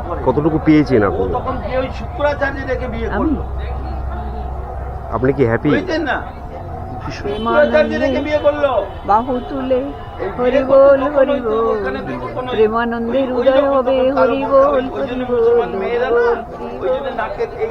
কতটুকু পেয়েছেন আপনি? তখন কি ওই শুক্রাচার্য রেখে বিয়ে করল। আপনি কি হ্যাপি না? শুক্রাচার্য রেখে বিয়ে করল। বাহু তুলে হরি বল হরি বল। ওখানে দেখো কোনো ওই- প্রেমানন্দের উদয় হবে হরি বল হরি বল। মেয়েরা হরি না বল, ওই জন্য নাকের এই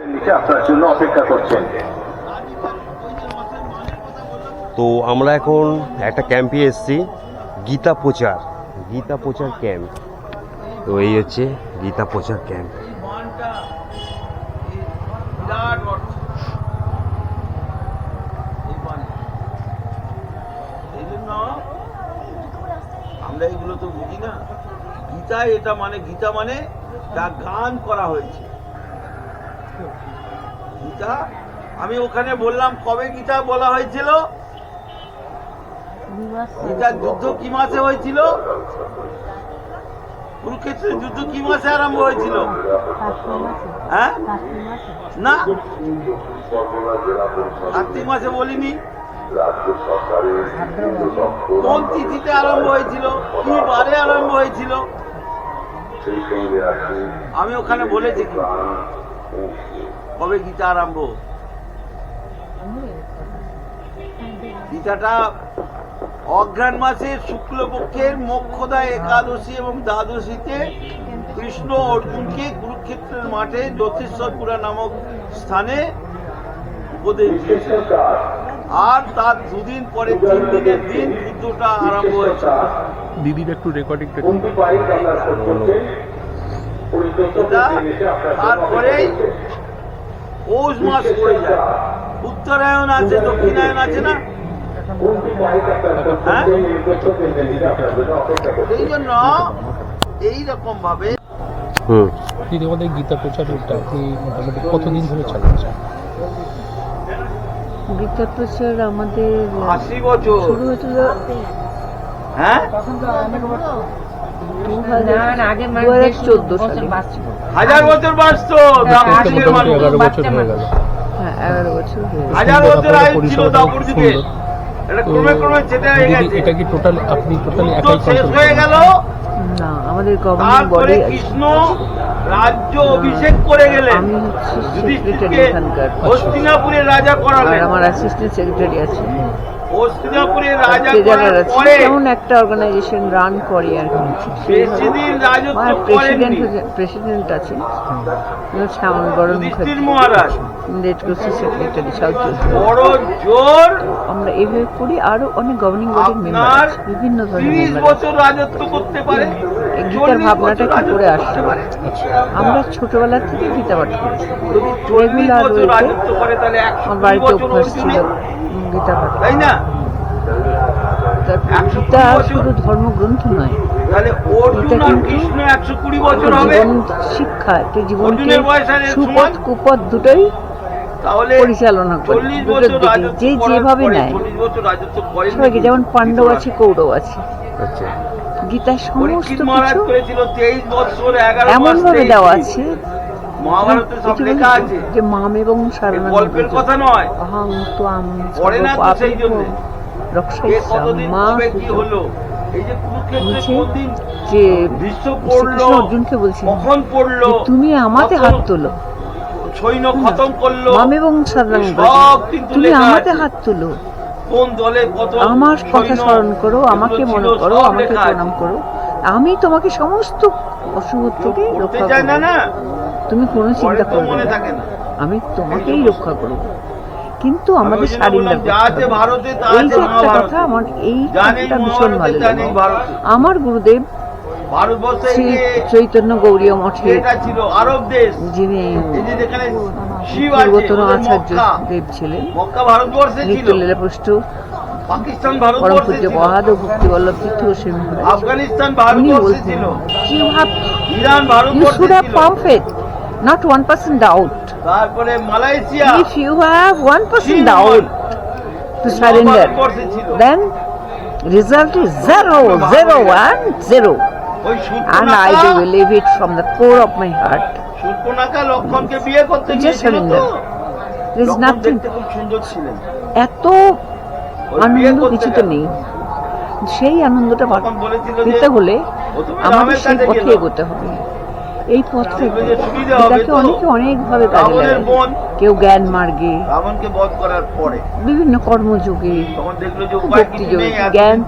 নিচে আপনার জন্য অপেক্ষা করছেন। তো আমরা এখন একটা ক্যাম্পে এসেছি, গীতা প্রচার গীতা প্রচার ক্যাম্প তো এই হচ্ছে গীতা প্রচার ক্যাম্প আমরা এগুলো তো বুঝি না। গীতায় এটা মানে গীতা মানে যা গান করা হয়েছে। গীতা, আমি ওখানে বললাম, কবে গীতা বলা হয়েছিল? গীতার যুদ্ধ কি মাসে হয়েছিল? কুরুক্ষেত্রের যুদ্ধ কি মাসে আরম্ভ হয়েছিল? হ্যাঁ? না? কার্তিক মাসে বলিনি। কোন তিথিতে আরম্ভ হয়েছিল? কি বারে আরম্ভ হয়েছিল? আমি ওখানে বলেছি কি। কবে গীতা আরম্ভ? গীতাটা অঘ্রাণ মাসের শুক্লপক্ষের মোক্ষদা একাদশী এবং দ্বাদশীতে কৃষ্ণ অর্জুনকে কুরুক্ষেত্রের মাঠে জ্যোতিষপুরা নামক স্থানে উপদেশ দিয়েছেন। আর তার দুদিন পরে তিন দিনের দিন যুদ্ধটা আরম্ভ হয়েছে। দিদির একটু রেকর্ডিং তারপরেই পৌষ মাস পড়ে যায়। উত্তরায়ণ আছে দক্ষিণায়ন আছে না? আপনার জন্য এইরকম ভাবে দিদি আমাদের গীতা প্রচারটা আপনি মোটামুটি কতদিন ধরে চালাচ্ছেন গীতা প্রচার আমাদের আশি বছর। শুরু হয়েছিল হ্যাঁ? হাজার দু হাজার বছর বাঁচত হয়ে গেল হ্যাঁ। হাজার বছর আয়ু ছিল দাপুর যুগে। এটা ক্রমে ক্রমে চেটে হয়ে গেছে। এটা কি টোটাল আপনি টোটালি একাই শেষ হয়ে গেল। না আমাদের গভর্নিং তারপরে বডি কৃষ্ণ রাজ্য অভিষেক করে গেলেন। আমি হচ্ছে সেক্রেটারি এখানকার। হস্তিনাপুরের রাজা আর করালেন আমার অ্যাসিস্ট্যান্ট সেক্রেটারি আছে। একটা অর্গানাইজেশন রান করে আর কি। প্রেসিডেন্ট প্রেসিডেন্ট আছে। শ্যামল বড় যুধিষ্ঠির মহারাজ। রেড ক্রসের সেক্রেটারি সাউথ জোর আমরা এইভাবে করি আরও অনেক গভর্নিং বডির মেম্বার আছে বিভিন্ন ধরনের রাজত্ব করতে পারে। গীতার ভাবনাটা কি করে আসতে পারে। আমরা ছোটবেলা থেকে গীতা পাঠ করেছি। রেগুলার আমার বাড়িতে অভ্যাস ছিল গীতা পাঠ তাই না? গীতা শুধু ধর্মগ্রন্থ নয়। এটা কিন্তু জীবন শিক্ষা একটা জীবনকে সুপথ কুপথ দুটোই পরিচালনা করে চল্লিশ দুটোর দিকে। যে যেভাবে নেয়। চল্লিশ বছর রাজত্ব করেন সবাইকে যেমন পাণ্ডব আছে কৌরব আছে। আচ্ছা। গীতার সমস্ত কিছু এমন ভাবে দেওয়া আছে। মহাভারতে সব লেখা আছে। যে মাম এবং গল্পের কথা নয়। অহং ত্বাম পড়ে না তো সেই জন্যে। এ রক্ষাইসাম কতদিন মা কবে কি হলো? এই যে কুরুক্ষেত্রে বলছে কোনদিন যে ভীষ্ম পড়ল অর্জুনকে বলছেন কখন পড়ল তুমি আমাতে হাত তোলো। সৈন্য খতম করল মাম এবং সারণাম তুমি আমাতে হাত তোলো। কোন দলে কত আমার কথা স্মরণ করো আমাকে মনে করো আমাকে প্রণাম করো। আমি তোমাকে সমস্ত অশুভ থেকে রক্ষা না করব তুমি কোনো চিন্তা করব না। আমি তোমাকেই রক্ষা করব। কিন্তু আমি আমাদের তা এই যে একটা। কথা আমার এই কথাটা ভীষণ ভালো আমার গুরুদেব ভারতবর্ষে চৈতন্য গৌরীয় এটা ছিল আরব দেশ। যিনি পূর্বতন আচার্য দেব ছিলেন। ভারতবর্ষে ছিল। নিত্য লীলাপুষ্ট পাকিস্তান ভারতবর্ষে ছিল। বহাদ ভক্তি বল্লভ তীর্থ গোস্বামী আফগানিস্তান ভারতবর্ষে ছিল। ইউ হ্যাভ ইরান ভারতবর্ষে ছিল। Firm faith not one percent doubt. তারপরে Malaysia. If you have doubt to surrender then result is and and I do believe it from the core of my heart. Just surrender. there is nothing এত আনন্দ কিছুতে নেই। সেই আনন্দটা পেতে হলে আমাদের সেই পথে এগোতে হবে। এই পথ এটাকে অনেকে অনেকভাবে কাজে রাবণের কেউ জ্ঞান মার্গে। বিভিন্ন কর্মযোগে। ভক্তিযোগ জ্ঞান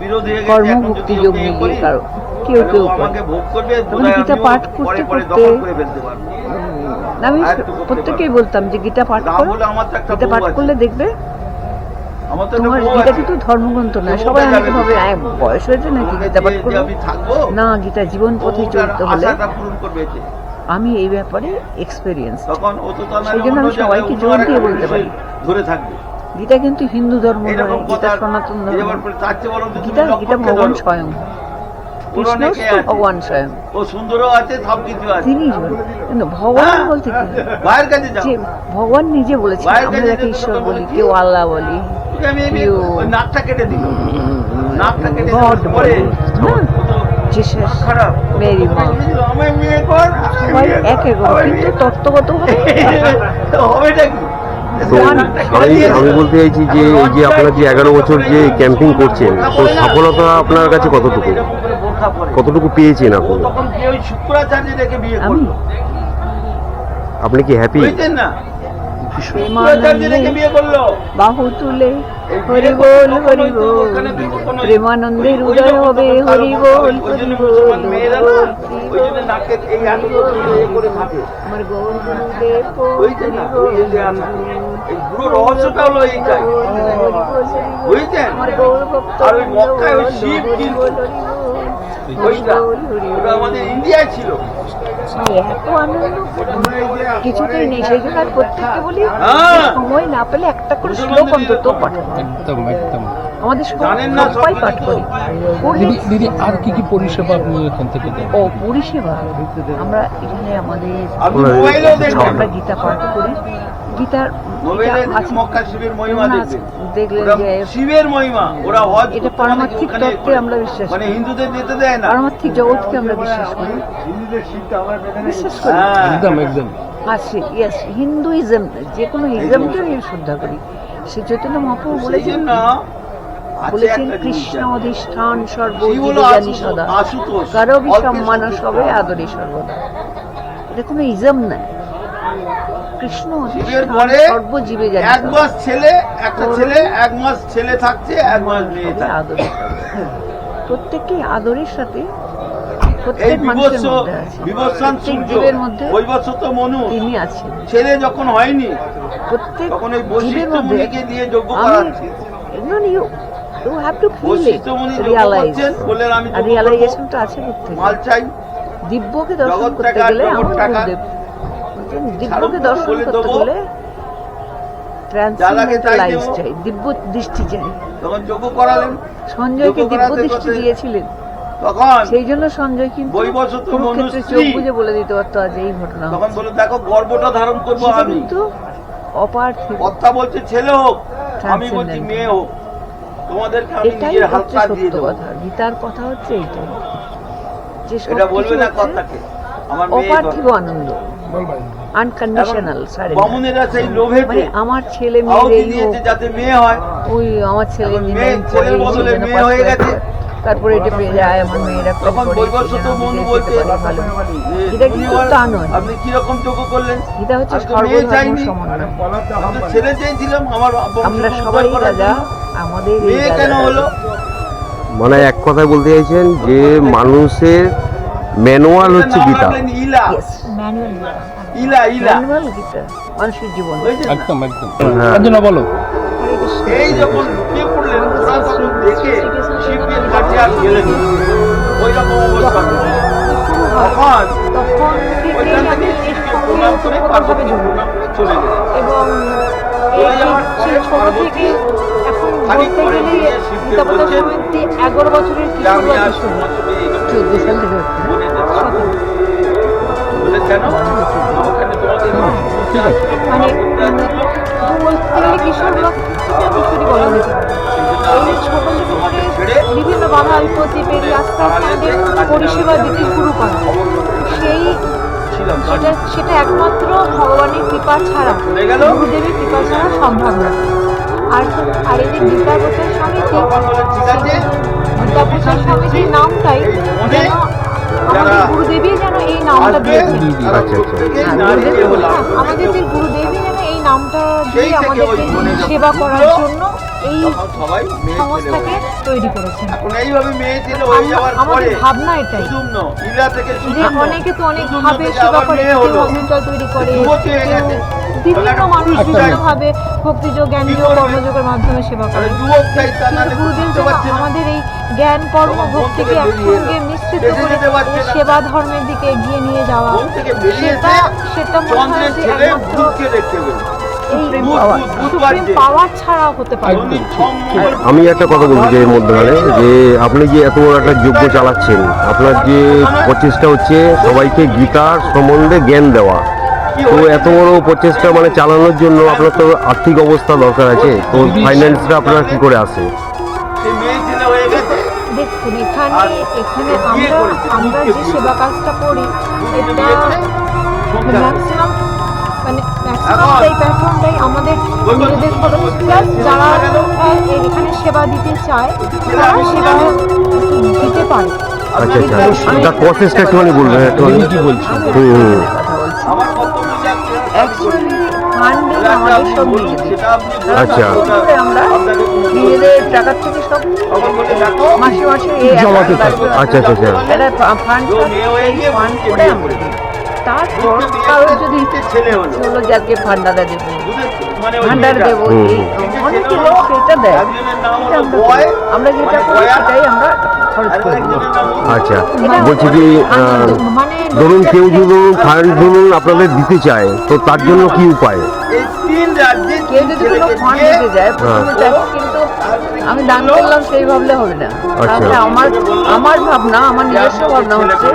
কর্ম ভক্তিযোগ কারও। কেউ কেউ গীতা পাঠ করতে করতে আমি প্রত্যেকেই বলতাম যে গীতা পাঠ কর। গীতা পাঠ করলে দেখবে তোমার গীতা কিন্তু ধর্মগ্রন্থ না সবাই ভাবে বয়স হয়েছে নাকি গীতা পাঠ করব না গীতা জীবন পথে চলতে হলে। আমি এই ব্যাপারে এক্সপেরিয়েন্স সেই জন্য আমি সবাইকে জোর দিয়ে বলতে পারি। ধরে থাকবে। গীতা কিন্তু হিন্দু ধর্ম নয় গীতা সনাতন ধর্ম গীতা গীতা ভগবান স্বয়ং। কৃষ্ণ কে তো আছে? ভগবান স্বয়ং। ও সুন্দরও আছে সব কিছু আছে। তিনি কিন্তু ভগবান হ্যাঁ? বলতে কি? ভাইয়ের কাছে যাও। যে ভগবান নিজে আমরা যাকে ঈশ্বর বলি কেউ আল্লাহ বলি আমি কেউ ওই নাকটা কেটে দিল নাকটা কেটে গড দেওয়ার পরে বলি না জিসাস মেরি মা। আমায় বিয়ে কর আমায় সবাই এক এক কিন্তু তত্ত্বগত ভাবে হবেটা কি? তো নাকটা কেটে আমি দিয়েছে। আমি বলতে চাইছি যে এই যে আপনারা যে এগারো বছর যে ক্যাম্পিং করছেন তো সফলতা আপনার কাছে কতটুকু? কতটুকু পেয়েছেন ও তখন ওই শুক্রাচার্য রেখে বিয়ে করল। আপনি কি হ্যাপি না। বাহু তুলে হরি বল হরি বল প্রেমানন্দের উদয় হবে হরি বল হরি বল আমার গুরুদেব রহস্যটা হলো এইটাই। আর ওই মক্কায় ওই শিব কিন্তু ইন্ডিয়ায় ছিল। এত আনন্দ। কিছুতেই নেই সেই জন্য আর প্রত্যেককে বলি হ্যাঁ। সময় না পেলে একটা করে শ্লোক অন্তত এরকম। একদম একদম। আমাদের সবাই পাঠ করি। দিদি দিদি আর কি কি পরিষেবা আপনি এখান থেকে দেন? ও পরিষেবা? আমরা এখানে আমাদের আমরা গীতা পাঠ করি। গীতার দেখলেন যে শিবের মহিমা ওরা হজ এটা মানে পারমার্থিক তত্ত্বে আমরা বিশ্বাস মানে করি। হিন্দুদের যেতে দেয় না। পারমার্থিক জগৎকে আমরা বিশ্বাস করি। বিশ্বাস করি। হ্যাঁ। একদম একদম। আছে ইয়েস হিন্দুইজম যে কোনো ইজমকে আমি শ্রদ্ধা করি। শ্রী চৈতন্য মহাপ্রভু বলেছেন বলেছেন কৃষ্ণ অধিষ্ঠান শিব সর্বজীবে হলো জানি আশুতোষ- সদা। কারও সম্মান সন্তুষ্ট সবে আদরে সর্বদা। এটা কোনো ইজম না কৃষ্ণ শিবের পরে সর্বজীবে এক মাস ছেলে একটা ছেলে এক মাস ছেলে থাকছে এক মাস মেয়ে থাকছে। প্রত্যেককে আদরের সাথে এই সূর্য মনু তিনি আছেন। ছেলে যখন হয়নি প্রত্যেক তখন বৈশিষ্ট্য মুনিকে দিয়ে করাচ্ছে আছে মাল চাই। দিব্যকে দর্শন করতে গেলে আমার গুরুদেব দিব্যকে দর্শন করতে দেবো। গেলে যার আগে চাই ট্রান্সেন্ডেন্টালাইজ দেবো। চাই দিব্য দৃষ্টি চাই তখন যজ্ঞ করালেন সঞ্জয়কে দিব্য দৃষ্টি দিয়েছিলেন। তখন সেই জন্য সঞ্জয় কিন্তু কুরুক্ষেত্রে চোখ বুঝে বলে দিতে পারতো আজ এই ঘটনা তখন বলে দেখো গর্বটা ধারণ করব আমি। কিন্তু অপার্থিব কথা বলছে ছেলে হোক আমি বলছি মেয়ে হোক তোমাদেরকে আমি নিজের হচ্ছে দিয়ে দেবো। গীতার কথা হচ্ছে এইটাই যে এটা বলবে না কথাকে। আমার মেয়ে অপার্থিব আনন্দ। আনকন্ডিশনাল বামুনেরা সেই লোভেতে মানে আমার ছেলে দিয়েছে যাতে মেয়ে হয়। ওই আমার ছেলে মেয়ে- ছেলের বদলে মেয়ে হয়ে গেছে। তারপরে এটা পেয়ে যায় আমার মেয়েরা তখন মনু পারে ভালো। এটা কিন্তু তা নয়। আপনি কীরকম যোগ্য করলেন? গীতা হচ্ছে সর্বধর্ম সমন্বয়। ছেলে চেয়েছিলাম আমার আমরা সবাই রাজা আমাদের এই মেয়ে কেন হলো? মানে এক কথায় বলতে চাইছেন যে মানুষের ম্যানুয়াল হচ্ছে গীতা। ইলা ইয়েস ইলা ইলা গীতা। মানুষের জীবন। একদম একদম। হ্যাঁ। বলো। এই যখন লুকিয়ে পড়লেন? ওরা তখন দেখে শিবের কাছে আর গেলেন ওই রকম অবস্থা তখন তখন ওইখান আমি থেকে শিবকে প্রণাম করে পার্বতী প্রণাম করে চলে গেলেন। এবং চলে এই যাওয়ার পরে সেই ছোট থেকে এখন বলতে গেলে শিবকে বলছেন এগারো বছরের আমি চোদ্দ সাল থেকে বিভিন্ন বাধা বিপত্তি পেরিয়ে আস্তে আস্তে পরিষেবা দিতে শুরু করে সেই সেটা একমাত্র ভগবানের কৃপা ছাড়া। গুরুদেবের কৃপা ছাড়া সম্ভব না আর আর এই যে গীতা প্রচার স্বামী গীতা প্রচার সমিতির নামটাই যেন আমাদের গুরুদেবী যেন এই নামটা দিয়েছেন। আচ্ছা, আচ্ছা। হ্যাঁ, গুরুদেব- হ্যাঁ, আমাদের গুরুদেবী যেন এই নামটা দিয়ে আমাদেরকে সেবা করার জন্য এই সংস্থাকে তৈরি করেছেন। আমাদের ভাবনা এটাই যে অনেকে তো অনেক ভাবে সেবা করে কেউ। হসপিটাল তৈরি করে বিভিন্ন মানুষ পুরুষ বিভিন্ন চাই। ভাবে ভক্তিযোগ জ্ঞানযোগ? কর্মযোগের মাধ্যমে সেবা করে তাহলে যুবক চাই তা কিন্তু গুরুদেব। আমাদের এই জ্ঞান কর্ম ভক্তিকে থেকে একসঙ্গে মিশ্রিত করে। সেবা ধর্মের দিকে এগিয়ে নিয়ে যাওয়া মন সেটা সেটা মনে হয় যে একমাত্র আমি একটা কথা বলছি যে এর মধ্যখানে যে আপনি যে এত বড় একটা যোগ্য চালাচ্ছেন আপনার যে প্রচেষ্টা হচ্ছে সবাইকে গীতার সম্বন্ধে জ্ঞান দেওয়া তো এত বড় প্রচেষ্টা মানে চালানোর জন্য আপনার তো আর্থিক অবস্থা দরকার আছে। তো ফাইন্যান্সটা আপনার কি করে আসে সে মেয়ে ছেলে হয়ে গেছে। দেখুন এখানে এখানে আমরা আমরা যে সেবা কাজটা করি এটা ম্যাক্সিমাম মানে ম্যাক্সিমাম এই প্ল্যাটফর্মটাই আমাদের নিজেদের খরচ প্লাস যারা এখানে সেবা দিতে চায় তারা সেবা দিতে পারে। আচ্ছা আচ্ছা। তার প্রসেসটা একটুখানি বলবেন একটুখানি। আমি কি বলছি? হুম। জমাতে আচ্ছা। তারপর যদি ছেলে হলো ভান্ডারা দেবো? মানে ভান্ডার অনেক লোক সেটা দেয় আমরা যেটা করি সেটাই আমরা খরচ করি আচ্ছা বলছি কি মানে ধরুন কেউ যদি ধরুন ফান্ড ধরুন আপনাদের দিতে চায় তো তার জন্য কি উপায় এই তিন রাজ্যে কেউ যদি কোনো ফান্ড দিতে যায় প্রথমে হ্যাঁ। কিন্তু আমি দান করলাম সেই ভাবলে হবে না আচ্ছা। তাহলে আমার আমার ভাবনা আমার নিজস্ব ভাবনা হচ্ছে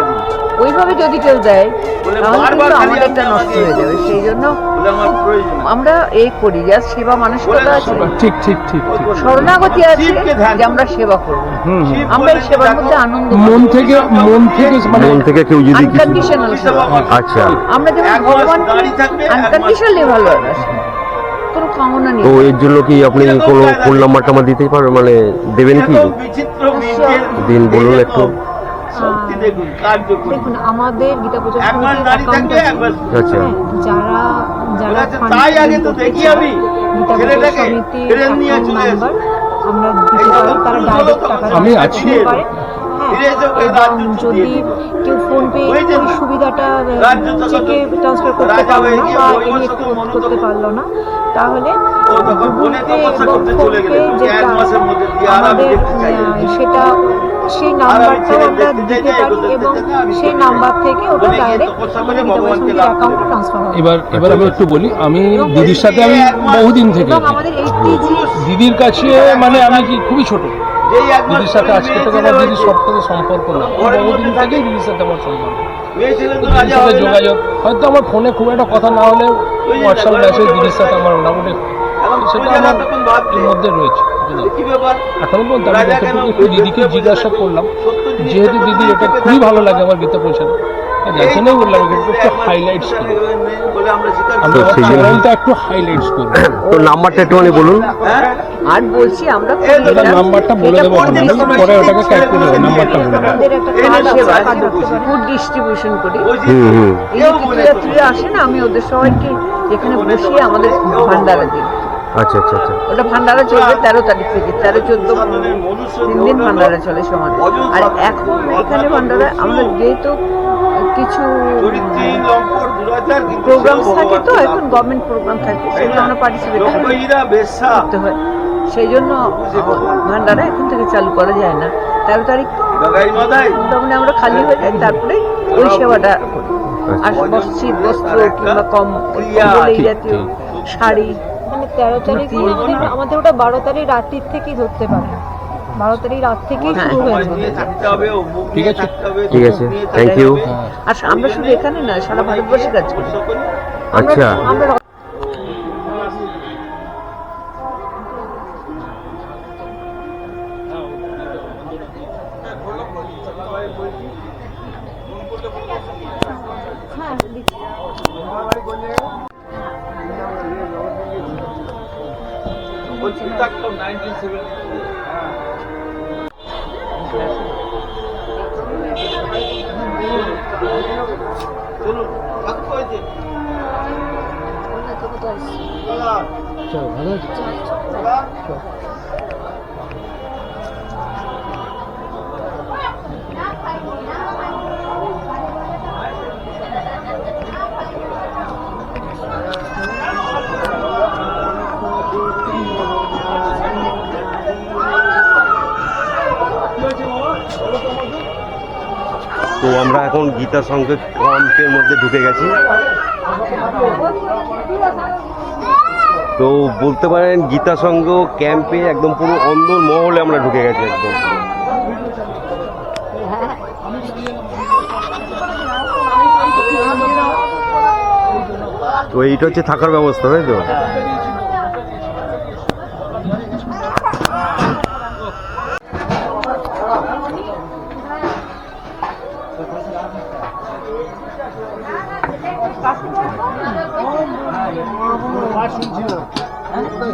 ওইভাবে যদি কেউ দেয় তাহলে কিন্তু আমাদেরটা নষ্ট হয়ে যাবে। সেই জন্য বলে আমার প্রয়োজন আছে। আমরা এই করি। যার সেবা মানসিকতা আছে। ঠিক ঠিক ঠিক ঠিক। শরণাগতি আছে যে আমরা সেবা করব। হুম হুম। শিব আমরা এই সেবার মধ্যে আনন্দ মন থেকে মন থেকে মানে মন থেকে কেউ যদি আনকন্ডিশনাল আচ্ছা। আমরা যেমন এক মাস ভগবানকে দাঁড়িয়ে থাকবে, এক মাস- আনকন্ডিশনালি ভালোবাসি। কোনো কামনা নেই। তো এর জন্য কি আপনি কোনো ফোন নাম্বারটা আমার দিতেই পারবেন মানে দেবেন কি? এত দিন বলুন একটু। দেখুন কার্যকরী। দেখুন আমাদের গীতা পূজা এক মাস দাঁড়িয়ে থাকবে একবার আচ্ছা। যারা যারা তাই আগে তো দেখি আমি। ছেলেটাকে ফিরে নিয়ে চলে। আমরা দিতে পারি যখন তারা ডাইরেক্ট টাকা আমি আছি। হ্যাঁ যদি কেউ ফোন পে ওই সুবিধাটা রাজ্য চেকে ট্রান্সফার করতে পারল না বা করতে পারল না তাহলে গুগল পে সেটা সেই নাম্বারটাও আমরা দিতে পারি এবং সেই নাম্বার থেকে ওটা ডাইরেক্ট আমাদের অ্যাকাউন্টে ট্রান্সফার হবে। এবার এবার আমি একটু বলি আমি দিদির সাথে আমি বহুদিন থেকে আমাদের দিদির কাছে মানে আমি কি খুবই ছোট। দিদির সাথে আজকে থেকে আমার দিদির সব সাথে সম্পর্ক না। বহুদিন থেকেই দিদির সাথে আমার সম্পর্ক। দিদির সাথে যোগাযোগ। হয়তো আমার ফোনে খুব একটা কথা না হলে হোয়াটসঅ্যাপ মেসেজ দিদির সাথে আমার মোটামুটি সেটা আমার মধ্যে রয়েছে এখন পর্যন্ত আমি একটু দিদিকে জিজ্ঞাসা করলাম। যেহেতু দিদি এটা খুবই ভালো লাগে আমার গীতা পৌঁছানো বললাম একটু হাইলাইটস করি আমরা একটু হাইলাইটস করি তো নাম্বারটা একটুখানি বলুন। হ্যাঁ? আর বলছি আমরা। নাম্বারটা বলে দেবো পরে ওটাকে করে নাম্বারটা বলে ফুড ডিস্ট্রিবিউশন করি। এই আসে না আমি ওদের সবাইকে এখানে বসিয়ে আমাদের ভান্ডারা দিই। আচ্ছা আচ্ছা আচ্ছা। ওটা ভান্ডারা চলবে তেরো তারিখ থেকে তেরো চোদ্দ তিন দিন ভান্ডারা চলে সমাজ। আর এখন এখানে ভান্ডারা আমরা যেহেতু কিছু সেও থাকে তো এখন গভর্নমেন্ট প্রোগ্রাম থাকে সেগুলো আমরা পার্টিসিপেট করতে হয়। সেই জন্য ভান্ডারা এখন থেকে চালু করা যায় না। তেরো তারিখ মোটামুটি আমরা খালি হয়ে যাই তারপরে ওই সেবাটা আর বস্ত্র শীত বস্ত্র কিংবা কম এই জাতীয় শাড়ি মানে তেরো তারিখ। আমাদের আমাদের ওটা বারো তারিখ রাত্রির থেকেই ধরতে পারে বারো তারিখ রাত থেকেই। শুরু হয়ে যাবে ঠিক আছে। ঠিক আছে। আর আমরা শুধু এখানে না সারা ভারতবর্ষে কাজ করি। আচ্ছা চল ভালো আছে। তো আমরা এখন গীতা সংঘের ক্যাম্পের মধ্যে ঢুকে গেছি তো বলতে পারেন গীতা সংঘ ক্যাম্পে একদম পুরো অন্দর মহলে আমরা ঢুকে গেছি একদম। তো এইটা হচ্ছে থাকার ব্যবস্থা, তাই তো?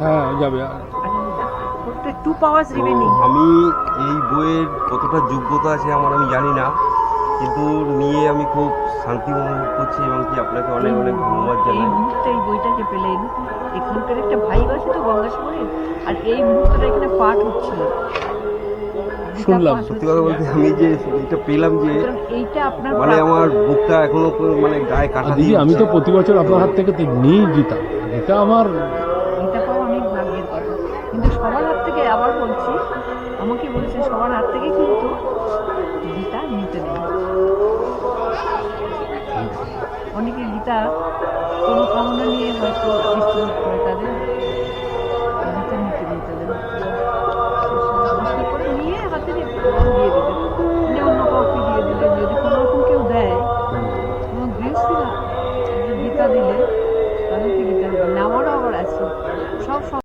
হ্যাঁ যাবে। টু পাওয়ার্স রিমেনিং আমি এই বইয়ের কতটা যোগ্যতা আছে আমার আমি জানি না কিন্তু নিয়ে আমি খুব শান্তি অনুভব করছি এবং কি আপনাকে অনেক অনেক ধন্যবাদ এই জানাই। মুহূর্তে এই বইটা যে পেলেন এখানকার একটা ভাই আছে তো গঙ্গাসাগরের আর এই মুহূর্তটা এখানে পাঠ হচ্ছিল শুনলাম, সত্যি কথা বলতে আমি যে এটা পেলাম যে মানে আমার বুকটা এখনও মানে গায়ে কাটা দিয়ে আমি তো প্রতি বছর আপনার হাত থেকে নিই গীতা। এটা আমার আমাকে বলেছে সবার হাত থেকে কিন্তু গীতা নিতে নেই। অনেকে গীতা কোনো কামনা নিয়ে হয়তো তাদের। করে